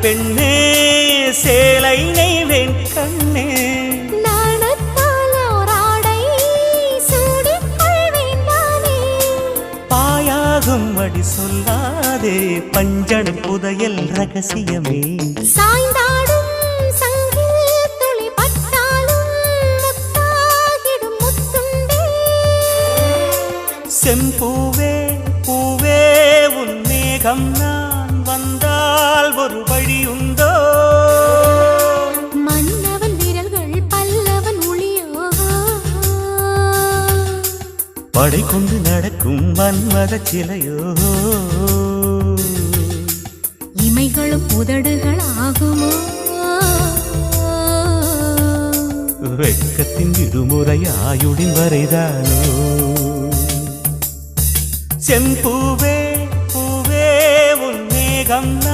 பெண்ணே சேலை நெய்வேன் கண்ணே. அடி சொல்லாதே பஞ்சணம் புதையல் ரகசியமே. சாய்ந்தாடும் சங்கில் துளி பட்டாலும் முத்தாகிடும் முத்துண்டே. செம்பூவே பூவே உன் மேகம் நான். வந்தால் ஒரு வழியுண்டோ மன்னவன் விரல்கள் பல்லவன் ஒளியோ படை கொண்டு நடக்கும் மன்மத சிலையோ? இமைகளும் உதடுகள் ஆகுமோ வெட்கத்தின் விடுமுறை ஆயுடின் வரைதானோ? செம்பூவே பூவே உன் மேகம் நான்